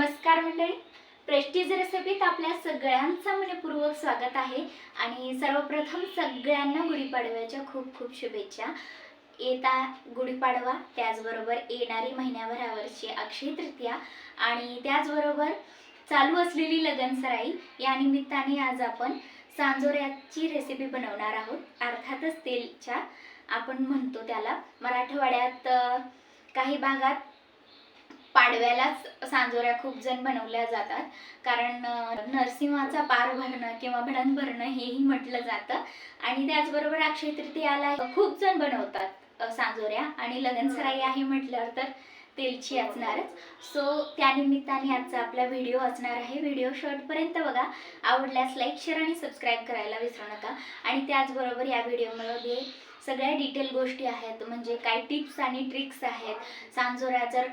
नमस्कार मंडळी. प्रेस्टीज रेसिपीत आपल्या सगळ्यांचं मनपूर्वक स्वागत आहे. आणि सर्वप्रथम सगळ्यांना गुढीपाडव्याच्या खूप खूप शुभेच्छा. येता गुढीपाडवा त्याचबरोबर येणारी महिन्याभरावरची अक्षय तृतीया आणि त्याचबरोबर चालू असलेली लगनसराई. या निमित्ताने आज आपण सांजोऱ्याची रेसिपी बनवणार आहोत. अर्थातच तेलच्या आपण म्हणतो त्याला मराठवाड्यात काही भागात पाडव्यालाच सांजोऱ्या खूप जण बनवल्या जातात. कारण नरसिंहाचा पार भरणं किंवा भडण भरणं हेही म्हटलं जातं. आणि त्याचबरोबर अक्षय तृतीयाला खूप जण बनवतात सांजोऱ्या. आणि लगनसराई आहे म्हटल्यावर तर तेलची असणारच. सो त्यानिमित्ताने आजचा आपला व्हिडिओ असणार आहे. व्हिडिओ शॉर्टपर्यंत बघा. आवडल्यास लाईक शेअर आणि सबस्क्राईब करायला विसरू नका. आणि त्याचबरोबर या व्हिडिओमध्ये सगळ्या डिटेल गोष्टी आहेत. म्हणजे काय टिप्स आणि ट्रिक्स आहेत. सांजोऱ्या जर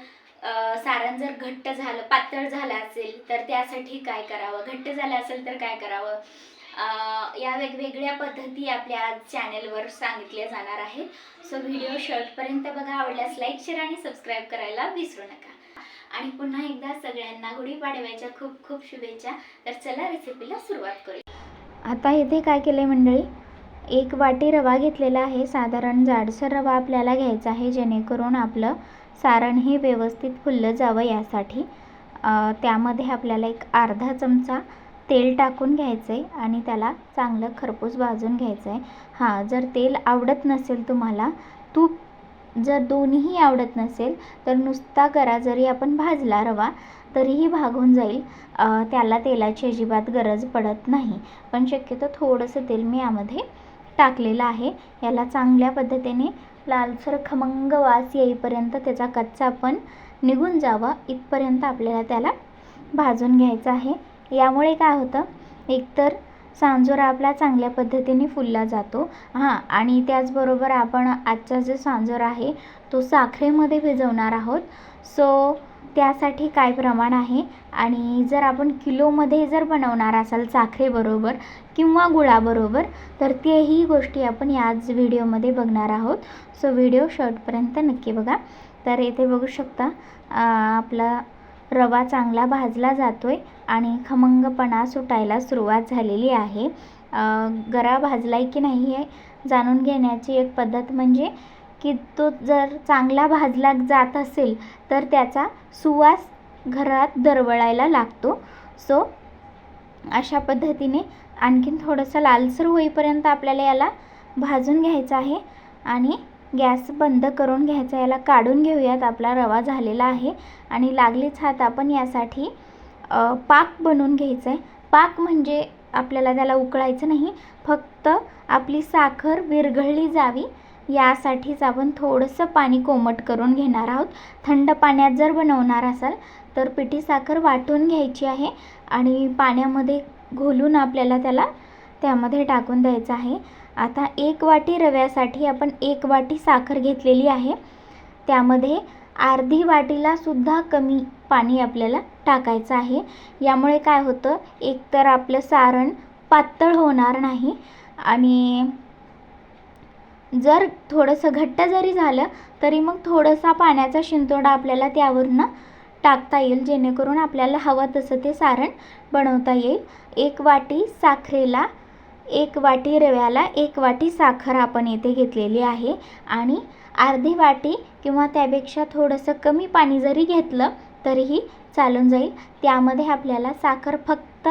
सारण जर घट्ट झालं पातळ झालं असेल तर त्यासाठी काय करावं? घट्ट झालं असेल तर काय करावं? या वेगवेगळ्या पद्धती आपल्या आज चॅनेलवर सांगितल्या जाणार आहेत. सो व्हिडिओ शॉर्टपर्यंत बघा आवडल्यास लाईक शेअर आणि सबस्क्राईब करायला विसरू नका. आणि पुन्हा एकदा सगळ्यांना गुढीपाडव्याच्या खूप खूप शुभेच्छा. तर चला रेसिपीला सुरुवात करूया आता इथे काय केलं आहे मंडळी? एक वाटी रवा घेतलेला आहे. साधारण जाडसर रवा आपल्याला घ्यायचा आहे जेणेकरून आपलं सारण हे व्यवस्थित फुललं जावं यासाठी. त्यामध्ये आपल्याला एक अर्धा चमचा तेल टाकून घ्यायचं आहे आणि त्याला चांगलं खरपूस भाजून घ्यायचं आहे हां जर तेल आवडत नसेल तुम्हाला तूप जर दोन्हीही आवडत नसेल तर नुसता करा जरी आपण भाजला रवा तरीही भागून जाईल. त्याला तेलाची अजिबात गरज पडत नाही. पण शक्यतो थोडंसं तेल मी यामध्ये टाकलेलं आहे. याला चांगल्या पद्धतीने लालसर खमंग वास येईपर्यंत त्याचा कच्चा पण निघून जावा इथपर्यंत आपल्याला त्याला भाजून घ्यायचं आहे. यामुळे काय होतं? एकतर सांजोरा आपला चांगल्या पद्धतीने फुलला जातो. हां आणि त्याचबरोबर आपण आजचा जो सांजोरा आहे तो साखरेमध्ये भिजवणार आहोत. सो त्यासाठी काय प्रमाण आहे? आणि जर आपण किलोमध्ये जर बनवणार असाल साखरेबरोबर किंवा गुळाबरोबर तर तेही गोष्टी आपण याच व्हिडिओमध्ये बघणार आहोत. सो व्हिडिओ शॉर्टपर्यंत नक्की बघा. तर येथे बघू शकता आपला रवा चांगला भाजला जातो आहे आणि खमंगपणा सुटायला सुरुवात झालेली आहे. गरा भाजला आहे की नाही हे जाणून घेण्याची एक पद्धत म्हणजे की तो जर चांगला भाजला जात असेल तर त्याचा सुवास घरात दरवळायला लागतो. सो अशा पद्धतीने आणखीन थोडंसं लालसर होईपर्यंत आपल्याला याला भाजून घ्यायचं आहे आणि गॅस बंद करून घ्यायचा याला काढून घेऊयात. आपला रवा झालेला आहे आणि लागलीच हात आपण यासाठी पाक बनवून घ्यायचं आहे. पाक म्हणजे आपल्याला त्याला उकळायचं नाही. फक्त आपली साखर विरघळली जावी यासाठीच आपण थोडंसं पाणी कोमट करून घेणार आहोत. थंड पाण्यात जर बनवणार असाल तर पिठी साखर वाटून घ्यायची आहे आणि पाण्यामध्ये घोलून आपल्याला त्याला त्यामध्ये टाकून द्यायचं आहे. आता एक वाटी रव्यासाठी आपण एक वाटी साखर घेतलेली आहे. त्यामध्ये अर्धी वाटीलासुद्धा कमी पाणी आपल्याला टाकायचं आहे. यामुळे काय होतं एकतर आपलं सारण पातळ होणार नाही आणि जर थोडंसं घट्ट जरी झालं तरी मग थोडासा पाण्याचा शिंतोडा आपल्याला त्यावरनं टाकता येईल जेणेकरून आपल्याला हवं तसं ते सारण बनवता येईल. एक वाटी साखरेला एक वाटी रव्याला एक वाटी साखर आपण येथे घेतलेली आहे. आणि अर्धी वाटी किंवा त्यापेक्षा थोडंसं कमी पाणी जरी घेतलं तरीही चालून जाईल. त्यामध्ये आपल्याला साखर फक्त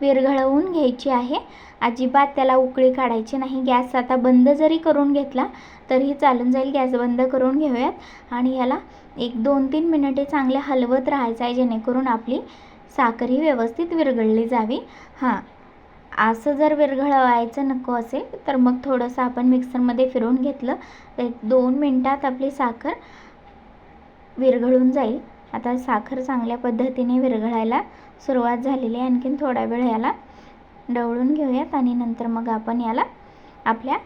विरघळवून घ्यायची आहे. अजिबात त्याला उकळी काढायची नाही. गॅस आता बंद जरी करून घेतला तरीही चालून जाईल. गॅस बंद करून घेऊयात. आणि ह्याला एक दोन तीन मिनिटे चांगले हलवत राहायचं आहे जेणेकरून आपली साखर ही व्यवस्थित विरघळली जावी. हां असं जर विरघळवायचं नको असेल तर मग थोडंसं आपण मिक्सरमध्ये फिरवून घेतलं. तर एक दोन मिनटात आपली साखर विरघळून जाईल. आता साखर चांगल्या पद्धतीने विरघळायला सुरुवात झालेली आहे आणखीन थोडा वेळ याला. डवळून घेऊयात आणि नंतर मग आपण याला आपल्या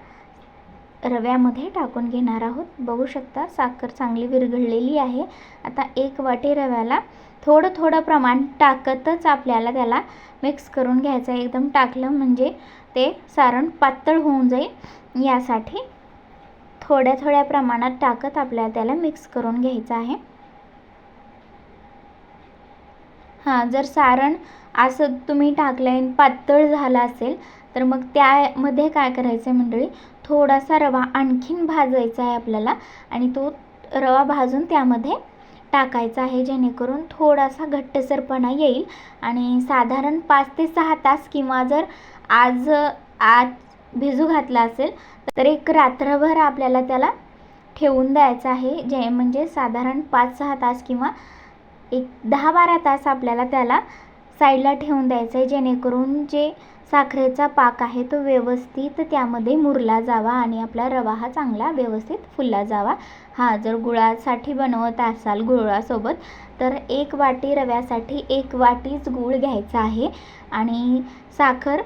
रव्यामध्ये टाकून घेणार आहोत. बघू शकता साखर चांगली विरघळलेली आहे. आता एक वाटी रव्याला थोडं थोडं प्रमाण टाकतच आपल्याला त्याला मिक्स करून घ्यायचं आहे एकदम टाकलं म्हणजे ते सारण पातळ होऊन जाईल. यासाठी थोड्या थोड्या प्रमाणात टाकत आपल्याला त्याला मिक्स करून घ्यायचं आहे. हां जर सारण असं तुम्ही टाकलं आहे पातळ झालं असेल तर मग त्यामध्ये काय करायचं आहे मंडळी? थोडासा रवा आणखीन भाजायचा आहे आपल्याला आणि तो रवा भाजून त्यामध्ये टाकायचा आहे जेणेकरून थोडासा घट्टसरपणा येईल. आणि साधारण पाच ते सहा तास किंवा जर आज आज भिजू घातला असेल तर एक रात्रभर आपल्याला त्याला ठेवून द्यायचं आहे जे म्हणजे साधारण पाच सहा तास किंवा एक दहा बारा तास आपल्याला त्याला साईडला ठेवून द्यायचं आहे जेणेकरून जे साखरेचा पाक आहे तो व्यवस्थित त्यामध्ये मुरला जावा आणि आपला रवा हा चांगला व्यवस्थित फुलला जावा. हा जर गुळासाठी बनवत असाल गुळासोबत तर एक वाटी रव्यासाठी एक वाटीच गूळ घ्यायचा आहे आणि साखर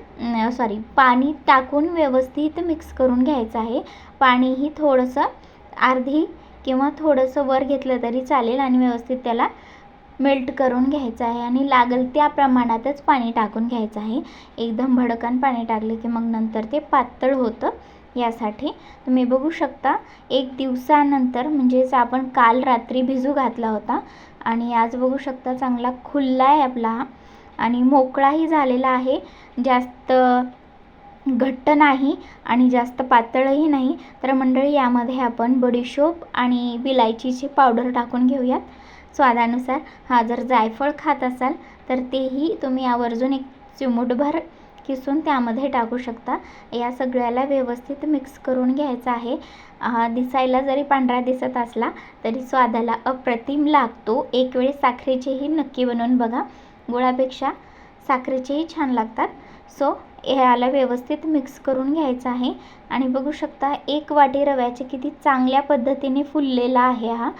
सॉरी पाणी टाकून व्यवस्थित मिक्स करून घ्यायचं आहे. पाणीही थोडंसं अर्धी किंवा थोडंसं वर घेतलं तरी चालेल आणि व्यवस्थित त्याला मेल्ट करून घ्यायचं आहे आणि लागेल त्या प्रमाणातच पाणी टाकून घ्यायचं आहे. एकदम भडकन पाणी टाकले की मग नंतर ते पातळ होतं. यासाठी तुम्ही बघू शकता एक दिवसानंतर म्हणजेच आपण काल रात्री भिजू घातला होता आणि आज बघू शकता चांगला खुल्ला आहे आपला हा. आणि मोकळाही झालेला आहे. जास्त घट्ट नाही आणि जास्त पातळही नाही. तर मंडळी यामध्ये आपण बडीशोप आणि विलायचीची पावडर टाकून घेऊयात. स्वादानुसार हा जर जायफळ खात असाल तर तेही तुम्ही आवर्जून एक चिमूटभर किसून त्यामध्ये टाकू शकता. या सगळ्याला व्यवस्थित मिक्स करून घ्यायचं आहे. दिसायला जरी पांढरा दिसत असला तरी स्वादाला अप्रतिम लागतो. एक वेळेस साखरेचेही नक्की बनवून बघा. गुळापेक्षा साखरेचेही छान लागतात. सो याला व्यवस्थित मिक्स करून घ्यायचं आहे. आणि बघू शकता एक वाटी रव्याचे किती चांगल्या पद्धतीने फुललेला आहे हा.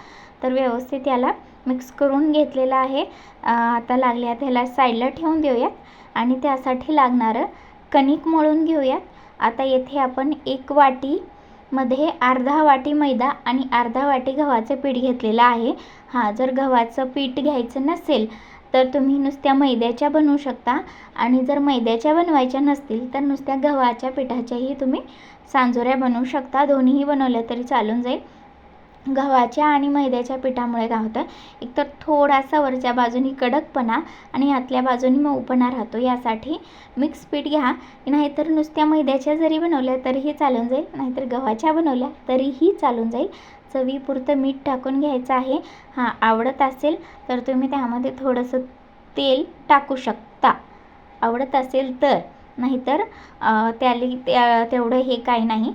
तर व्यवस्थित याला मिक्स करून घेतलेला आहे. आता लागले आता ह्याला साईडला ठेवून देऊयात. आणि त्यासाठी लागणारं कणिक मळून घेऊयात. आता येथे आपण एक वाटीमध्ये अर्धा वाटी मैदा आणि अर्धा वाटी गव्हाचं पीठ घेतलेलं आहे. हां जर गव्हाचं पीठ घ्यायचं नसेल तर तुम्ही नुसत्या मैद्याच्या बनवू शकता. आणि जर मैद्याच्या बनवायच्या नसतील तर नुसत्या गव्हाच्या पिठाच्याही तुम्ही सांजोऱ्या बनवू शकता. दोन्हीही बनवल्या तरी चालून जाईल. गव्हाच्या आणि मैद्याच्या पिठामुळे काय होतं? एकतर थोडासा वरच्या बाजूनी कडकपणा आणि आतल्या बाजूनी मऊपणा राहतो. यासाठी मिक्स पीठ घ्या. नाहीतर नुसत्या मैद्याच्या जरी बनवल्या तरीही चालून जाईल. नाहीतर गव्हाच्या बनवल्या तरीही चालून जाईल. चवीपुरतं मीठ टाकून घ्यायचं आहे. हां आवडत असेल तर तुम्ही त्यामध्ये थोडंसं तेल टाकू शकता. आवडत असेल तर नाहीतर त्याली त्या तेवढं हे काही नाही.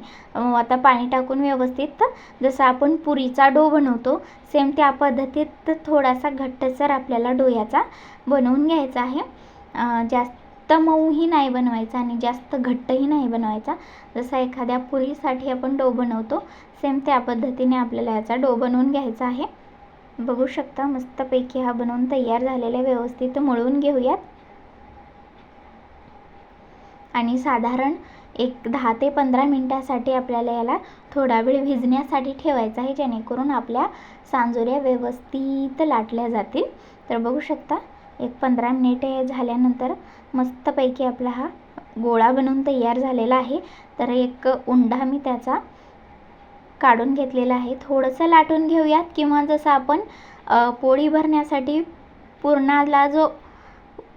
आता पाणी टाकून व्यवस्थित जसं आपण पुरीचा डो बनवतो सेम त्या पद्धतीत थोडासा घट्टसर आपल्याला डो याचा बनवून घ्यायचा आहे. जास्त मऊही नाही बनवायचा आणि जास्त घट्टही नाही बनवायचा. जसा एखाद्या पुरीसाठी आपण डो बनवतो सेम त्या पद्धतीने आपल्याला याचा डो बनवून घ्यायचा आहे. बघू शकता मस्तपैकी हा बनवून तयार झालेला व्यवस्थित मळून घेऊयात. आणि साधारण एक दहा ते पंधरा मिनटासाठी आपल्याला याला थोडा वेळ भिजण्यासाठी ठेवायचा आहे जेणेकरून आपल्या सांजोऱ्या व्यवस्थित लाटल्या जातील. तर बघू शकता एक पंधरा मिनिटे झाल्यानंतर मस्तपैकी आपला हा गोळा बनवून तयार झालेला आहे. तर एक उंडा मी त्याचा काढून घेतलेला आहे. थोडंसं लाटून घेऊयात किंवा जसं आपण पोळी भरण्यासाठी पुरणाला जो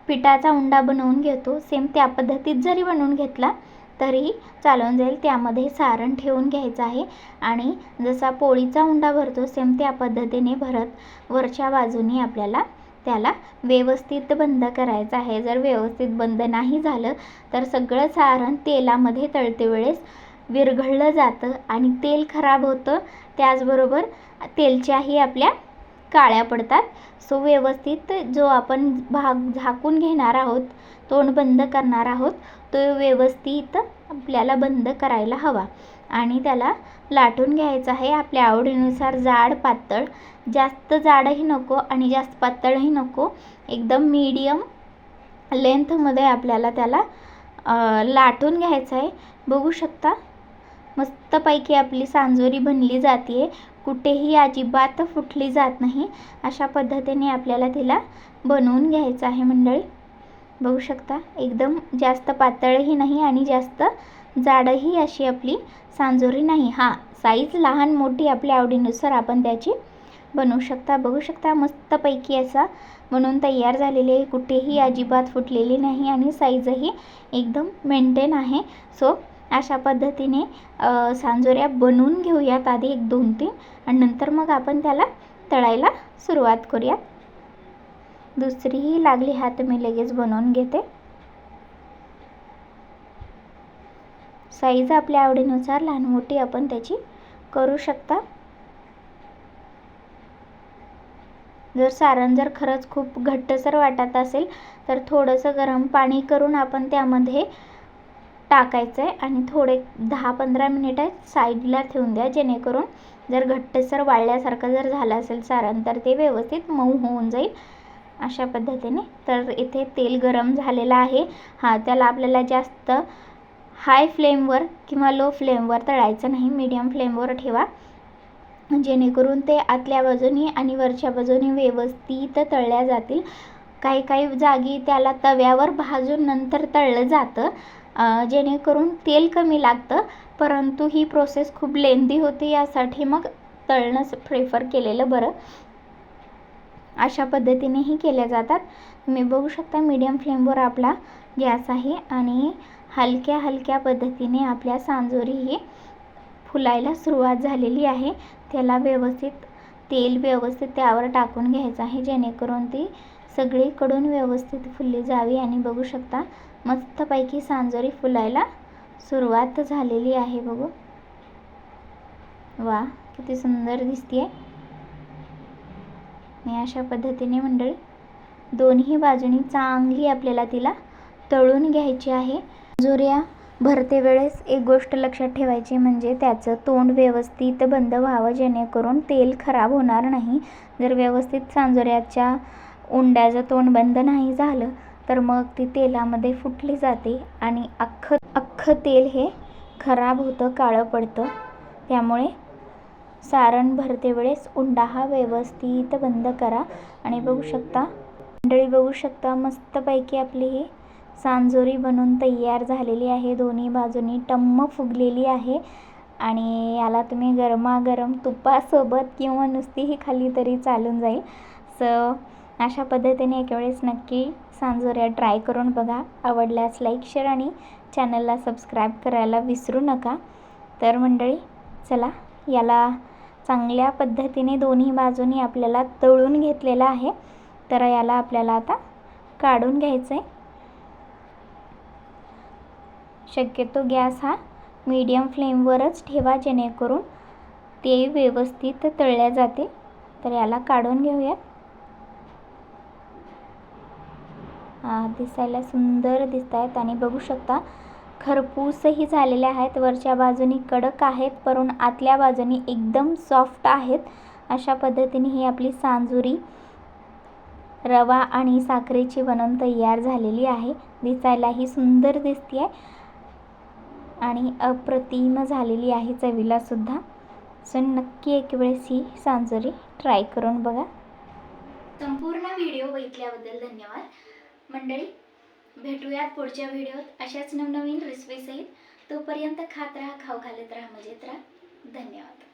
पिठाचा उंडा बनवून घेतो. सेम त्या पद्धतीत जरी बनवून घेतला तरी चालून जाईल. त्यामध्ये सारण ठेवून घ्यायचं आहे. आणि जसा पोळीचा उंडा भरतो सेम त्या पद्धतीने भरत वरच्या बाजूने आपल्याला त्याला व्यवस्थित बंद करायचं आहे. जर व्यवस्थित बंद नाही झालं तर सगळं सारण तेलामध्ये तळते वेळेस विरघळलं जातं आणि तेल खराब होतं. त्याचबरोबर तेलच्याही आपल्या काळ्या पडतात. सो व्यवस्थित जो आपण भाग झाकून घेणार आहोत तोंड बंद करणार आहोत तो व्यवस्थित आपल्याला बंद करायला हवा. आणि त्याला लाटून घ्यायचं आहे आपल्या आवडीनुसार जाड पातळ. जास्त जाडही नको आणि जास्त पातळही नको. एकदम मीडियम लेंथमध्ये आपल्याला त्याला लाटून घ्यायचं आहे. बघू शकता. मस्तपैकी आपली सांजोरी बनली जाते कुठेही अजिबात फुटली जात नाही अशा पद्धतीने आपल्याला तिला बनवून घ्यायचं आहे मंडळी. बघू शकता एकदम जास्त पातळही नाही आणि जास्त जाडही अशी आपली सांजोरी नाही. हां साईज लहान मोठी आपल्या आवडीनुसार आपण त्याची बनवू शकता. बघू शकता मस्तपैकी असा म्हणून तयार झालेले आहे. कुठेही अजिबात फुटलेली नाही आणि साईजही एकदम मेंटेन आहे. सो अशा पद्धतीने सांजोऱ्या बनवून घेऊयात आधी एक दोन तीन आणि नंतर मग आपण त्याला तळायला सुरुवात करूयात. दुसरीही लागली हात मी लगेच बनवून घेते. साईज आपल्या आवडीनुसार लहान मोठी आपण त्याची करू शकता. जर सारण जर खरंच खूप घट्टसर वाटत असेल तर थोडंसं गरम पाणी करून आपण त्यामध्ये टाकायचं आहे आणि थोडे दहा पंधरा मिनिटं साईडला ठेवून द्या जेणेकरून जर घट्टसर वाळल्यासारखं जर झालं असेल सारण तर ते व्यवस्थित मऊ होऊन जाईल अशा पद्धतीने. तर इथे तेल गरम झालेलं आहे. हा त्याला आपल्याला जास्त हाय फ्लेमवर किंवा लो फ्लेमवर तळायचं नाही. मीडियम फ्लेमवर ठेवा. जेणेकरून ते आतल्या बाजूनी आणि वरच्या बाजूने व्यवस्थित तळल्या जातील. काही काही जागी त्याला तव्यावर भाजून नंतर तळलं जातं. जेणेकरून तेल कमी लागतं परंतु ही प्रोसेस खूप लेंदी होते यासाठी मग तळणंच प्रेफर केलेलं बरं. अशा पद्धतीनेही केल्या जातात. तुम्ही बघू शकता मीडियम फ्लेमवर आपला गॅस आहे आणि हलक्या हलक्या पद्धतीने आपल्या सांजोरी ही फुलायला सुरुवात झालेली आहे. त्याला व्यवस्थित तेल व्यवस्थित त्यावर टाकून घ्यायचं आहे जेणेकरून ती सगळीकडून व्यवस्थित फुलली जावी आणि बघू शकता मस्तपैकी सांजोरी फुलायला सुरुवात झालेली आहे बघू. वा किती सुंदर दिसते आणि अशा पद्धतीने मंडळी दोन्ही बाजूनी चांगली आपल्याला तिला तळून घ्यायची आहे. जोऱ्या भरते वेळेस एक गोष्ट लक्षात ठेवायची म्हणजे त्याचं तोंड व्यवस्थित बंद व्हावं जेणेकरून तेल खराब होणार नाही. जर व्यवस्थित सांजोऱ्याच्या उंड्याचं तोंड बंद नाही झालं तर मग ती तेलामध्ये फुटली जाते आणि अख्खं अख्खं तेल हे खराब होतं काळं पडतं. त्यामुळे सारण भरते वेळेस उंडा हा व्यवस्थित बंद करा. आणि बघू शकता मंडळी बघू शकता मस्तपैकी आपली ही सांजोरी बनून तयार झालेली आहे. दोन्ही बाजूनी टम्म फुगलेली आहे. आणि याला तुम्ही गरमागरम तुपासोबत किंवा नुसतीही खाली तरी चालून जाईल. सो अशा पद्धतीने एक वेळेस नक्की सांजोऱ्या ट्राय करून बघा. आवडल्यास लाईक शेअर आणि चॅनलला सबस्क्राईब करायला विसरू नका. तर मंडळी चला याला चांगल्या पद्धतीने दोन्ही बाजूनी आपल्याला तळून घेतलेलं आहे. तर याला आपल्याला आता काढून घ्यायचं आहे शक्यतो गॅस हा मीडियम फ्लेमवरच ठेवा जेणेकरून ते व्यवस्थित तळल्या जातील. तर याला काढून घेऊयात हा दिसायला सुंदर दिसत आहेत आणि बघू शकता खरपूसही झालेले आहेत. वरच्या बाजूनी कडक आहेत परून आतल्या बाजूनी एकदम सॉफ्ट आहेत. अशा पद्धतीने ही आपली सांजुरी रवा आणि साखरेची बनवून तयार झालेली आहे. दिसायलाही सुंदर दिसते आहे आणि अप्रतिम झालेली आहे चवीलासुद्धा सो नक्की एक वेळेस ही सांजुरी ट्राय करून बघा. संपूर्ण व्हिडिओ बघितल्याबद्दल धन्यवाद. मंडळी भेटूयात पुढच्या व्हिडिओत अशाच नवनवीन रेसिपीसहित. तोपर्यंत खात राहा खाऊ घालत राहा मजेत राहा. धन्यवाद.